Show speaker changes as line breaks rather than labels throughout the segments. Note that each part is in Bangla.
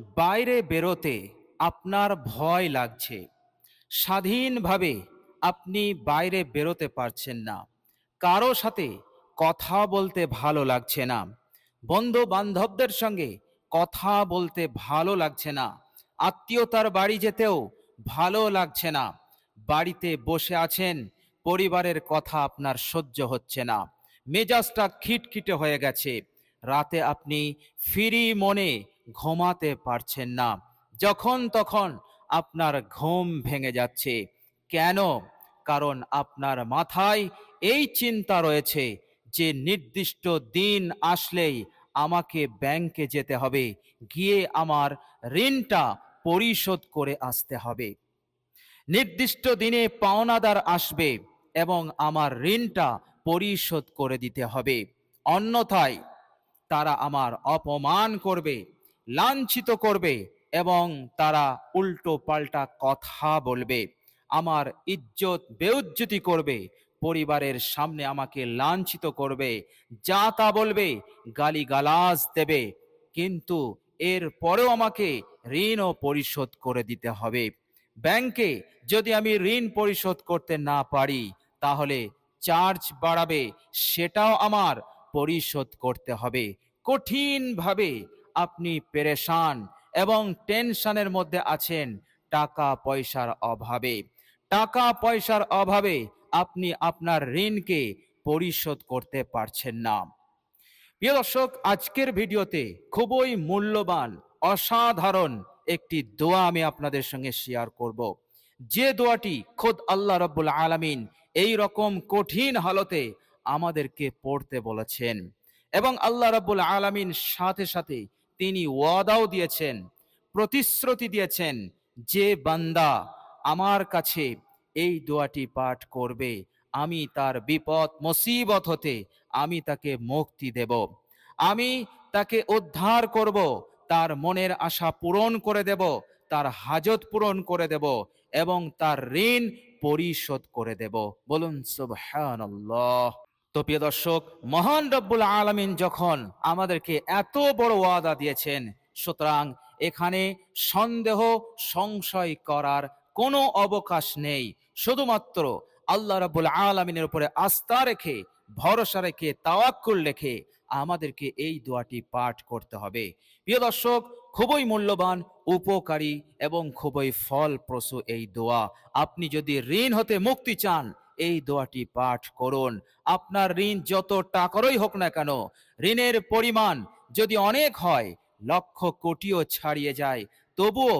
বাইরে বেরোতে আপনার ভয় লাগছে। স্বাধীনভাবে আপনি বাইরে বেরোতে পারছেন না। কারও সাথে কথা বলতে ভালো লাগছে না। বন্ধু বান্ধবদের সঙ্গে কথা বলতে ভালো লাগছে না। আত্মীয়তার বাড়ি যেতেও ভালো লাগছে না। বাড়িতে বসে আছেন, পরিবারের কথা আপনার সহ্য হচ্ছে না। মেজাজটা খিটখিটে হয়ে গেছে। রাতে আপনি ফ্রি মনে ঘুমাতে পারছেন না। যখন তখন আপনার ঘুম ভেঙে যাচ্ছে। কেন? কারণ আপনার মাথায় এই চিন্তা রয়েছে যে নির্দিষ্ট দিন আসলেই আমাকে ব্যাংকে যেতে হবে, গিয়ে আমার ঋণটা পরিশোধ করে আসতে হবে। নির্দিষ্ট দিনে পাওনাদার আসবে এবং আমার ঋণটা পরিশোধ করে দিতে হবে। অন্যথায় তারা আমার অপমান করবে। লাঞ্ছিত করবে এবং তারা উল্টো পাল্টা কথা বলবে। আমার ইজ্জত বেউজ্জতি করবে, পরিবারের সামনে আমাকে লাঞ্ছিত করবে, যা তা বলবে গালিগালাজ দেবে, কিন্তু এর পরেও আমাকে ঋণও পরিশোধ করে দিতে হবে। ব্যাংকে যদি আমি ঋণ পরিশোধ করতে না পারি, তাহলে চার্জ বাড়াবে, সেটাও আমার পরিশোধ করতে হবে। কঠিনভাবে আপনি পেরেশান এবং টেনশনের মধ্যে আছেন। টাকা পয়সার অভাবে। টাকা পয়সার অভাবে আপনি আপনার ঋণকে পরিশোধ করতে পারছেন না। প্রিয় দর্শক, আজকের ভিডিওতে খুবই মূল্যবান, অসাধারণ একটি দোয়া আমি আপনাদের সঙ্গে শেয়ার করব। যে দোয়াটি খোদ আল্লাহ রব্বুল আলামিন এই রকম কঠিন হালতে আমাদেরকে পড়তে বলেছেন এবং আল্লাহ রব্বুল আলামিন সাথে সাথে তিনি ওয়াদাও দিয়েছেন, প্রতিশ্রুতি দিয়েছেন, যে বান্দা আমার কাছে এই দোয়াটি পাঠ করবে, আমি তার বিপদ, মুসিবত হতে আমি তাকে মুক্তি দেব। আমি তাকে উদ্ধার করব, তার মনের আশা পূরণ করে দেব, তার হাজত পূরণ করে দেব এবং তার ঋণ পরিশোধ করে দেব। বলুন, সুবহানাল্লাহ। তো প্রিয় দর্শক, মহান রব্বুল আলামিন যখন আমাদেরকে এত বড় ওয়াদা দিয়েছেন, সুতরাং এখানে সন্দেহ, সংশয় করার কোনো অবকাশ নেই। শুধুমাত্র আল্লাহ রাব্বুল আলামিনের উপরে আস্থা রেখে, ভরসা রেখে, তাওয়াক্কুল রেখে আমাদেরকে এই দোয়াটি পাঠ করতে হবে। প্রিয় দর্শক, খুবই মূল্যবান, উপকারী এবং খুবই ফলপ্রসূ এই দোয়া। আপনি যদি ঋণ হতে মুক্তি চান এই দোয়াটি পাঠ করুন। আপনার ঋণ যত টাকারই হোক না কেন, ঋণের পরিমাণ যদি অনেক হয়, লক্ষ কোটিও ছাড়িয়ে যায়। তবুও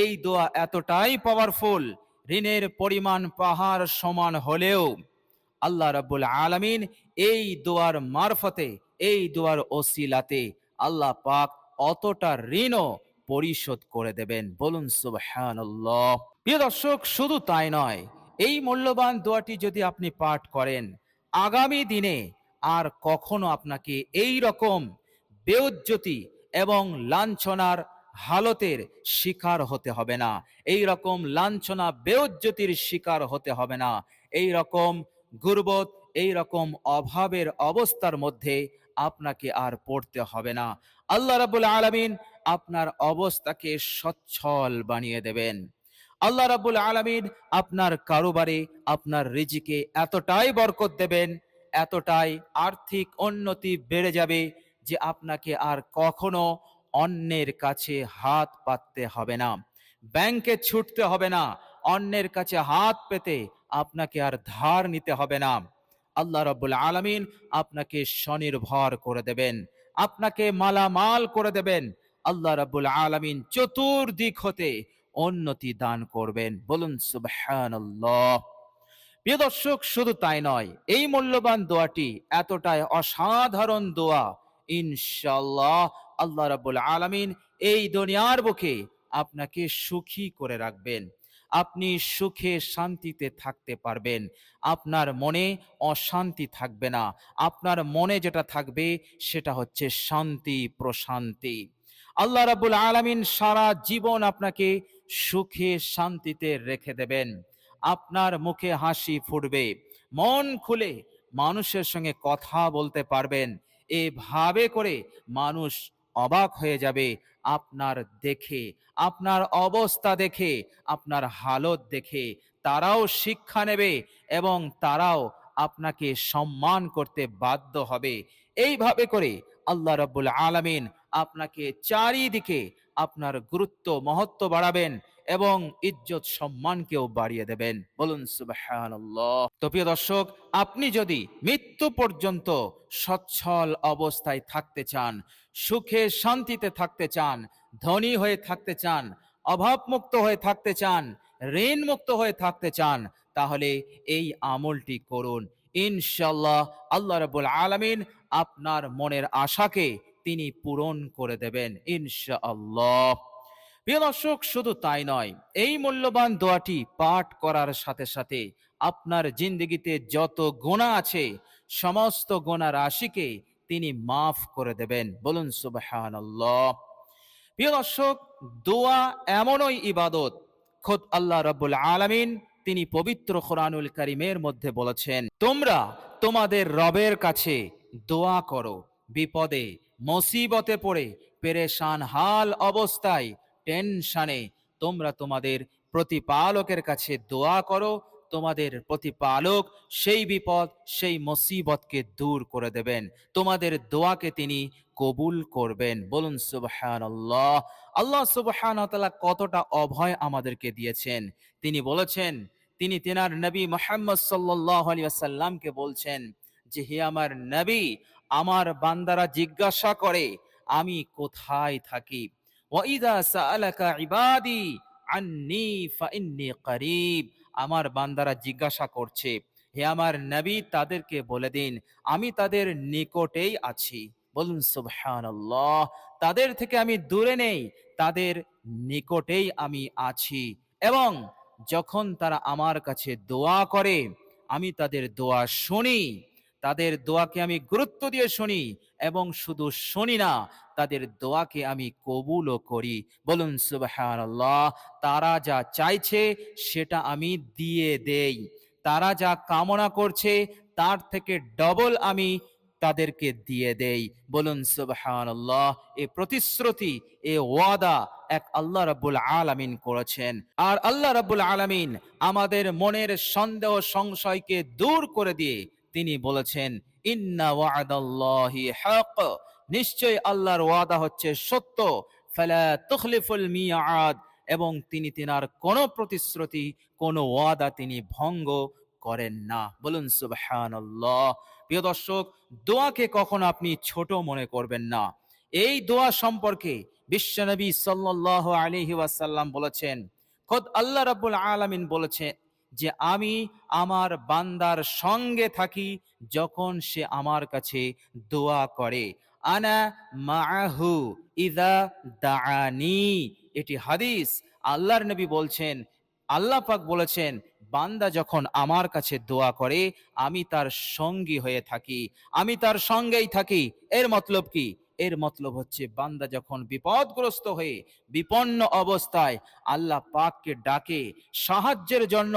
এই দোয়া এতটাই পাওয়ারফুল ঋণের পরিমাণ পাহাড় সমান হলেও আল্লাহ রাব্বুল আলামিন এই দোয়ার মারফতে, এই দোয়ার ওসিলাতে আল্লাহ পাক অতটা ঋণও পরিশোধ করে দেবেন। বলুন সুবহানাল্লাহ। প্রিয় দর্শক, শুধু তাই নয় এই মূল্যবান দোয়াটি যদি আপনি পাঠ করেন, আগামী দিনে আর কখনো আপনাকে এই রকম বেউজ্জতি এবং লাঞ্ছনার হালতের শিকার হতে হবে না। এই রকম লাঞ্ছনা, বেউজ্জতির শিকার হতে হবে না। এই রকম গুরবত, এই রকম অভাবের অবস্থার মধ্যে আপনাকে আর পড়তে হবে না। আল্লাহ রাবুল আলামিন আপনার অবস্থাকে সচ্ছল বানিয়ে দেবেন। আল্লাহ রাবুল আলামিন আপনার কারোবারে, আপনার রিজিকে এতটাই বরকত দেবেন, এতটাই আর্থিক উন্নতি বেড়ে যাবে যে আপনাকে আর কখনো অন্যের কাছে হাত পাততে হবে না। ব্যাংকে ছুটতে হবে না, অন্যের কাছে হাত পেতে আপনাকে আর ধার নিতে হবে না। আল্লাহ রব্বুল আলামিন আপনাকে স্বনির্ভর করে দেবেন, আপনাকে মালামাল করে দেবেন। আল্লাহ রাব্বুল আলামিন চতুর্দিক হতে উন্নতি দান করবেন। বলুন, সুবহানাল্লাহ। প্রিয় দর্শক, শুধু তাই নয়, এই মূল্যবান দোয়াটি এতটাই অসাধারণ দোয়া। ইনশাল্লাহ আল্লাহ রাব্বুল আলামিন এই দুনিয়ার বুকে আপনাকে সুখী করে রাখবেন। আপনি সুখে শান্তিতে থাকতে পারবেন। আপনার মনে অশান্তি থাকবে না। আপনার মনে যেটা থাকবে সেটা হচ্ছে শান্তি, প্রশান্তি। আল্লাহ রাব্বুল আলামিন সারা জীবন আপনাকে সুখে শান্তিতে রেখে দেবেন। আপনার মুখে হাসি ফুটবে, মন খুলে মানুষের সঙ্গে কথা বলতে পারবেন। এভাবে করে মানুষ অবাক হয়ে যাবে আপনার দেখে, আপনার অবস্থা দেখে, আপনার হালত দেখে। তারাও শিক্ষা নেবে এবং তারাও আপনাকে সম্মান করতে বাধ্য হবে। এইভাবে করে আল্লাহ রাব্বুল আলামিন আপনাকে চারিদিকে আপনার গুরুত্ব, মহত্ব বাড়াবেন এবং ইজ্জত সম্মানকেও বাড়িয়ে দেবেন। বলুন তো প্রিয় দর্শক, আপনি যদি মৃত্যু পর্যন্ত সচ্ছল অবস্থায় থাকতে চান, সুখে শান্তিতে থাকতে চান, ধনী হয়ে থাকতে চান, অভাবমুক্ত হয়ে থাকতে চান ঋণ মুক্ত হয়ে থাকতে চান, তাহলে এই আমলটি করুন। ইনশাল্লাহ আল্লাহ রাব্বুল আলামিন আপনার মনের আশাকে তিনি পূরণ করে দেবেন, ইনশাআল্লাহ। প্রিয় দর্শক, শুধু তাই নয়, এই মূল্যবান দোয়াটি পাঠ করার সাথে সাথে আপনার জিন্দগিতে যত গোনা আছে, সমস্ত গোনা রাশিকে তিনি মাফ করে দেবেন। বলুন, সুবহানাল্লাহ। প্রিয় দর্শক, দোয়া এমনই ইবাদত, খোদ আল্লাহ রাব্বুল আলামিন তিনি পবিত্র কোরআনুল কারিমের মধ্যে বলেছেন, তোমরা তোমাদের রবের কাছে দোয়া করো, বিপদে মুসিবতে পড়ে, পেরেশান হাল অবস্থায়, টেনশানে। তোমরা তোমাদের প্রতিপালকের কাছে দোয়া করো, তোমাদের প্রতিপালক সেই বিপদ, সেই মুসিবতকে দূর করে দেবেন। তোমাদের দোয়াকে তিনি কবুল করবেন। বলুন সুবহান আল্লাহ আল্লাহ সুবহান কতটা অভয় আমাদেরকে দিয়েছেন। তিনি বলেছেন, তিনি তেনার নবী মোহাম্মদ সাল্লাহ আলী বলছেন যে, হে আমার নবী আমার বান্দারা জিজ্ঞাসা করে, আমি কোথায় থাকি? ওয়াইদা সাআলাকা ইবাদি আন্নি ফাইন্নি করিব। আমার বান্দারা জিজ্ঞাসা করছে, হে আমার নবী, তাদেরকে বলে দিন, আমি তাদের নিকটেই আছি। বলুন, সুবহানাল্লাহ, তাদের থেকে আমি দূরে নেই, তাদের নিকটেই আমি আছি। এবং যখন তারা আমার কাছে দোয়া করে, আমি তাদের দোয়া শুনি তাদের দোয়াকে আমি গুরুত্ব দিয়ে শুনি এবং শুধু শুনি না, তাদের দোয়াকে আমি কবুলও করি। বলুন, সুবহানাল্লাহ, তারা যা চাইছে সেটা আমি দিয়ে দেই। তারা যা কামনা করছে তার থেকে ডবল আমি তাদেরকে দিয়ে দেই। বলুন, সুবহানাল্লাহ, এ প্রতিশ্রুতি, এ ওয়াদা এক আল্লাহ রাব্বুল আলামিন করেছেন। আর আল্লাহ রাব্বুল আলামিন আমাদের মনের সন্দেহ, সংশয়কে দূর করে দিয়ে তিনি বলেছেন, ইন্না ওয়াদাল্লাহি হক নিশ্চয় আল্লাহর ওয়াদা হচ্ছে সত্য। ফালা তুখলিফুল মিয়াদ, এবং তিনি তিনার কোন প্রতিশ্রুতি, কোন ওয়াদা তিনি ভঙ্গ করেন না। বলুন, সুবহানাল্লাহ। প্রিয় দর্শক, দোয়াকে কখনো আপনি ছোট মনে করবেন না। এই দোয়া সম্পর্কে বিশ্বনবী সাল্লাহ আলহি ওয়াসাল্লাম বলেছেন, খোদ আল্লাহ রাব্বুল আলামিন বলেছেন যে আমি আমার বান্দার সঙ্গে থাকি যখন সে আমার কাছে দোয়া করে। আনা মাহু ইদা দানি এটি হাদিস। আল্লাহর নবী বলছেন, আল্লাহ পাক বলেছেন, বান্দা যখন আমার কাছে দোয়া করে, আমি তার সঙ্গী হয়ে থাকি। আমি তার সঙ্গেই থাকি। এর মতলব কি? এর মতলব হচ্ছে, বান্দা যখন বিপদগ্রস্ত হয়ে, বিপন্ন অবস্থায় আল্লাহ পাককে ডাকে সাহায্যের জন্য,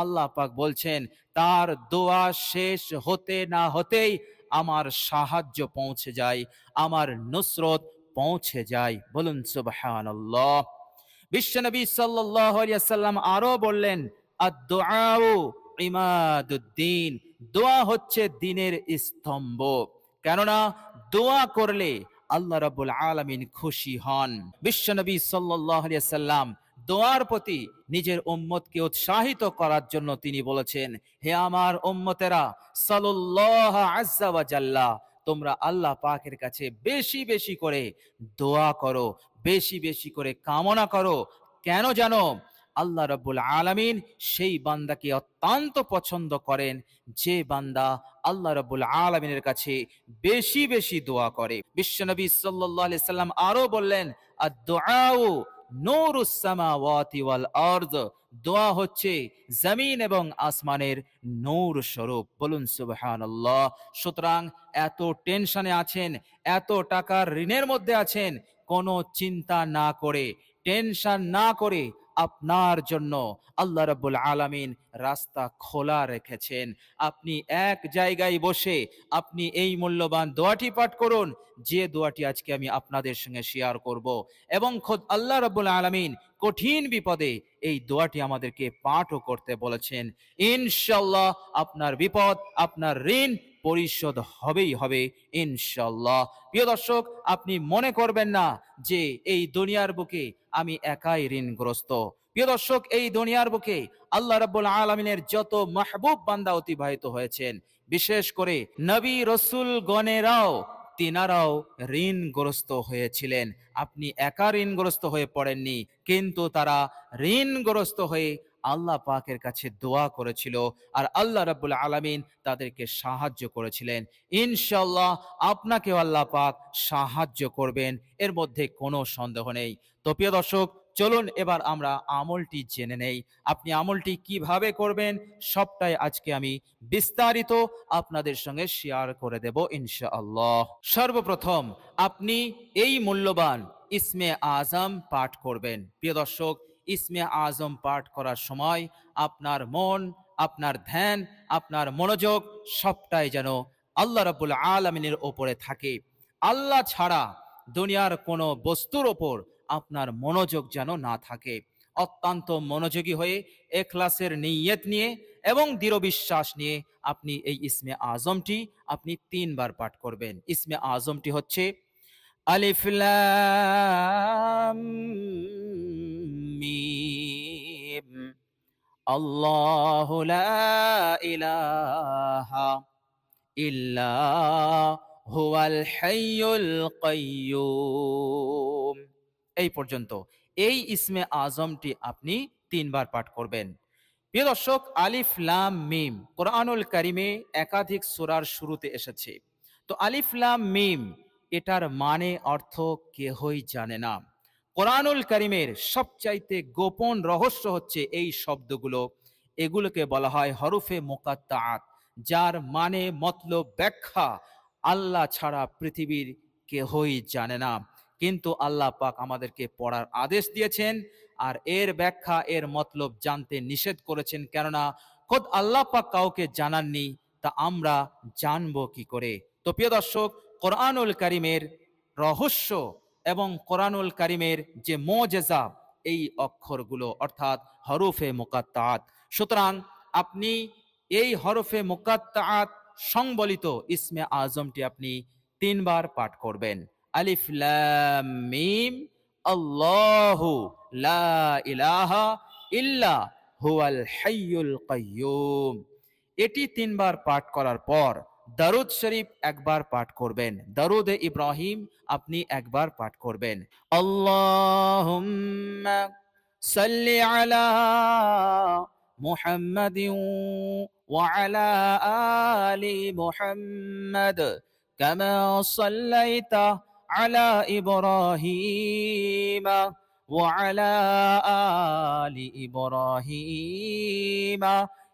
আল্লাহ পাক বলছেন, তার দোয়া শেষ হতে না হতেই আমার সাহায্য পৌঁছে যায়, আমার নুসরত পৌঁছে যায়। বলুন, সুবহানাল্লাহ। বিশ্বনবী সাল্লাম আরও বললেন ইমাদুদ্দিন। দোয়া হচ্ছে দিনের স্তম্ভ। কেননা দোয়া করলে আল্লাহ রাব্বুল আলামিন খুশি হন। বিশ্বনবী সাল্লাম দোয়ার প্রতি নিজের উম্মতকে উৎসাহিত করার জন্য তিনি বলেছেন, হে আমার উম্মতেরা সাল্লাহ ওয়া তোমরা আল্লাহ পাকের কাছে বেশি বেশি করে দোয়া করো, বেশি বেশি করে কামনা করো। কেন জানো? আল্লাহ রাব্বুল আলামিন সেই বান্দাকে অত্যন্ত পছন্দ করেন। যে বান্দা আল্লাহ রাব্বুল আলামিনের কাছে বেশি বেশি দোয়া করে। বিশ্বনবী আলাইহি সাল্লাম আরও বললেন ওয়াল আরদ। দোয়া হচ্ছে জমিন এবং আসমানের নূর স্বরূপ। বলুন, সুবহানাল্লাহ। সুতরাং এত টেনশনে আছেন, এত টাকার ঋণের মধ্যে আছেন, কোনো চিন্তা না করে, টেনশন না করে আপনার জন্য আল্লাহ রাব্বুল আলামিন রাস্তা খোলা রেখেছেন। আপনি এক জায়গায় বসে আপনি এই মূল্যবান দোয়াটি পাঠ করুন। যে দোয়াটি আজকে আমি আপনাদের সঙ্গে শেয়ার করব এবং খোদ আল্লাহ রাব্বুল আলামিন কঠিন বিপদে এই দোয়াটি আমাদেরকে পাঠও করতে বলেছেন। ইনশাল্লাহ আপনার বিপদ, আপনার ঋণ পরিশোধ হবেই হবে ইনশাল্লাহ প্রিয় দর্শক, আপনি মনে করবেন না যে এই দুনিয়ার বুকে আমি একাই ঋণগ্রস্ত। প্রিয় দর্শক, এই দুনিয়ার বুকে আল্লাহ রাব্বুল আলমিনের যত মাহবুব বান্দা অতিবাহিত হয়েছেন, বিশেষ করে নবী রসুল গণেরাও তিনারাও ঋণগ্রস্ত হয়েছিলেন। আপনি একা ঋণগ্রস্ত হয়ে পড়েননি, কিন্তু তারা ঋণগ্রস্ত হয়ে আল্লাহ পাকের কাছে দোয়া করেছিল আর আল্লাহ রাব্বুল আলামিন তাদেরকে সাহায্য করেছিলেন। ইনশাল্লাহ আপনাকেও আল্লাহ পাক সাহায্য করবেন, এর মধ্যে কোনো সন্দেহ নেই। তো প্রিয় দর্শক, চলুন এবার আমরা আমলটি জেনে নেই। আপনি আমলটি কীভাবে করবেন সবটাই আজকে আমি বিস্তারিত আপনাদের সঙ্গে শেয়ার করে দেব ইনশাআল্লাহ। সর্বপ্রথম, আপনি এই মূল্যবান ইসমে আজম পাঠ করবেন। প্রিয় দর্শক ইসমে আজম পাঠ করার সময় আপনার মন, আপনার ধ্যান, আপনার মনোযোগ সবটাই যেন আল্লাহ রাব্বুল আলমিনের ওপরে থাকে। আল্লাহ ছাড়া দুনিয়ার কোনো বস্তুর ওপর আপনার মনোযোগ যেন না থাকে। অত্যন্ত মনোযোগী হয়ে এখলাসের নিয়ত নিয়ে এবং দৃঢ় বিশ্বাস নিয়ে আপনি এই ইসমে আজমটি আপনি তিনবার পাঠ করবেন। ইসমে আজমটি হচ্ছে আলিফ মিম আল্লাহু লা ইলাহা ইল্লা হুয়াল হাইয়ুল কাইয়্যুম এই পর্যন্ত এই ইসমে আজমটি আপনি তিনবার পাঠ করবেন। প্রিয় দর্শক, আলিফ লাম মিম কোরআনুল কারিমে একাধিক সূরার শুরুতে এসেছে। তো আলিফ লাম মিম এটার মানে অর্থ কেহই জানে না। কোরআনুল করিমের সবচাইতে গোপন রহস্য হচ্ছে এই শব্দগুলো। এগুলোকে বলা হয় হরফে মোকাত্তাত যার মানে মতলব ব্যাখ্যা। আল্লাহ ছাড়া পৃথিবীর কেহই জানে না। কিন্তু আল্লাহ পাক আমাদেরকে পড়ার আদেশ দিয়েছেন আর এর ব্যাখ্যা, এর মতলব জানতে নিষেধ করেছেন। কেননা, খোদ আল্লাহ পাক কাউকে জানাননি, তা আমরা জানব কি করে? তো প্রিয় দর্শক, কোরআনুল করিমের রহস্য এবং কোরআনুল কারিমের যে মোজেজা, এই অক্ষরগুলো অর্থাৎ হরফে মোকাত্তাত। সুতরাং আপনি এই হরফে মোকাত্তাত সংবলিত ইসমে আজমটি আপনি তিনবার পাঠ করবেন। আলিফ, লাম, মিম, আল্লাহু, লা ইলাহা ইল্লা হুয়াল হাইয়ুল কাইয়্যুম এটি তিনবার পাঠ করার পর দারুদ শরীফ একবার পাঠ করবেন দারুদে ইব্রাহিম আপনি একবার পাঠ করবেন আল্লাহুম্মা সাল্লি আলা মুহাম্মাদিন ওয়া আলা আলি মুহাম্মাদ কামা সাল্লাইতা আলা ইব্রাহিম وعلى آل إبراهيم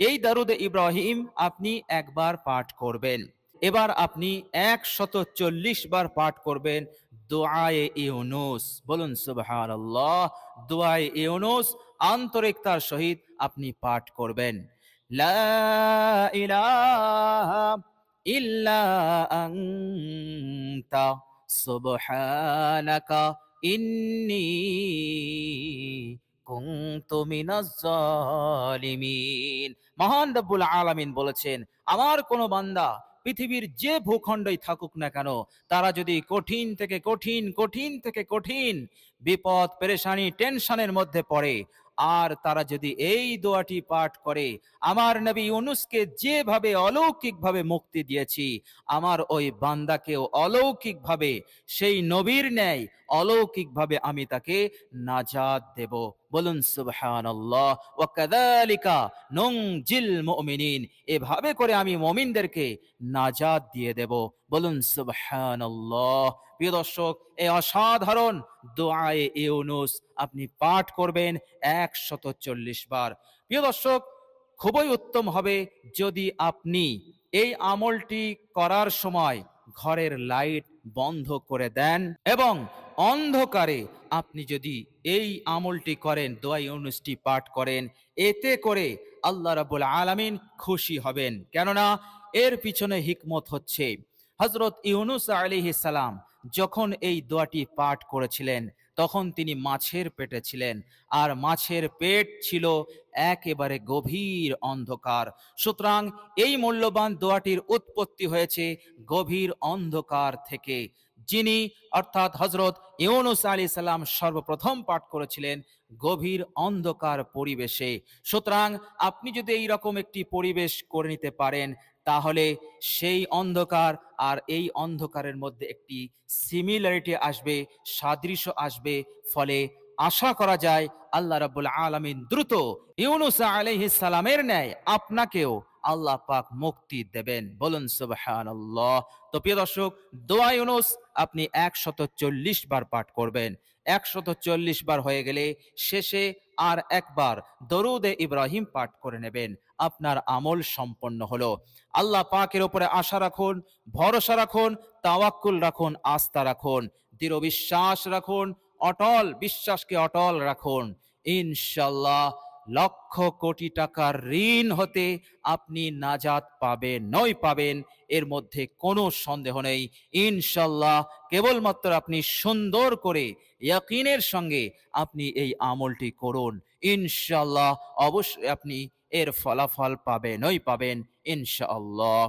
এই দারুদে ইব্রাহিম আপনি একবার পাঠ করবেন। এবার আপনি একশত চল্লিশ বার পাঠ করবেন দোয়ায়ে ইউনুস। বলুন সুবহান আল্লাহ দোয়ায়ে ইউনুস আন্তরিকতার সহিত আপনি পাঠ করবেন। লা ইলাহা ইল্লা আনতা, সুবহানাকা ইন্নী মহান রব্বুল আলামিন বলেছেন, আমার কোন বান্দা পৃথিবীর যে ভূখণ্ডই থাকুক না কেন, তারা যদি কঠিন থেকে কঠিন কঠিন থেকে কঠিন বিপদ, পেরেশানি, টেনশনের মধ্যে পড়ে আর তারা যদি এই দোয়াটি পাঠ করে, আমার নবী ইউনুসকে যেভাবে অলৌকিকভাবে মুক্তি দিয়েছি, আমার ওই বান্দাকেও অলৌকিকভাবে, সেই নবীর ন্যায় অলৌকিকভাবে আমি তাকে নাজাদ দেব। বলুন, সুবহানাল্লাহ, ওয়া কাযালিকা নুনজিল মুমিনিন। এভাবে করে আমি মুমিনদেরকে নাজাদ দিয়ে দেব। বলুন, সুবহানাল্লাহ প্রিয় দর্শক, এই অসাধারণ দোয়ায়ে ইউনুস আপনি পাঠ করবেন একশত চল্লিশ বার। প্রিয় দর্শক, খুবই উত্তম হবে যদি আপনি এই আমলটি করার সময় ঘরের লাইট বন্ধ করে দেন এবং অন্ধকারে আপনি যদি এই আমলটি করেন, দোয়া ইউনুসটি পাঠ করেন, এতে করে আল্লাহ রাবুল আলামিন খুশি হবেন। কেননা এর পিছনে হিকমত হচ্ছে। হজরত ইউনুস আলিহি সালাম যখন এই দোয়াটি পাঠ করেছিলেন, তখন তিনি মাছের পেটে ছিলেন, আর মাছের পেট ছিল একেবারে গভীর অন্ধকার। সুতরাং এই মূল্যবান দোয়াটির উৎপত্তি হয়েছে গভীর অন্ধকার থেকে। যিনি অর্থাৎ হজরত ইউনুস আলী সাল্লাম সর্বপ্রথম পাঠ করেছিলেন গভীর অন্ধকার পরিবেশে। সুতরাং আপনি যদি এই রকম একটি পরিবেশ করে নিতে পারেন তাহলে সেই অন্ধকার আর এই অন্ধকারের মধ্যে একটি সিমিলারিটি আসবে, সাদৃশ্য আসবে। ফলে আশা করা যায় আল্লাহ রাব্বুল আলামিন দ্রুত ইউনুস আলাইহিস সালামের ন্যায় আপনাকেও আল্লাহ পাক মুক্তি দেবেন। বলুন, সুবহানাল্লাহ। তো প্রিয় দর্শক, দোয়া ইউনুস আপনি একশত চল্লিশ বার পাঠ করবেন। একশত চল্লিশ বার হয়ে গেলে শেষে আর একবার দরুদে ইব্রাহিম পাঠ করে নেবেন। আপনার আমল সম্পন্ন হলো। আল্লাহ পাকের ওপরে আশা রাখুন, ভরসা রাখুন, তাওয়াক্কুল রাখুন, আস্থা রাখুন, দৃঢ় বিশ্বাস রাখুন, অটল বিশ্বাসকে অটল রাখুন। ইনশাল্লাহ লক্ষ কোটি টাকার ঋণ হতে আপনি নাজাত পাবেন, নই পাবেন, এর মধ্যে কোনো সন্দেহ নেই। ইনশাল্লাহ কেবলমাত্র আপনি সুন্দর করে ইয়াকিনের সঙ্গে আপনি এই আমলটি করুন। ইনশাল্লাহ অবশ্যই আপনি এর ফলাফল পাবেনই পাবেন ইনশাআল্লাহ।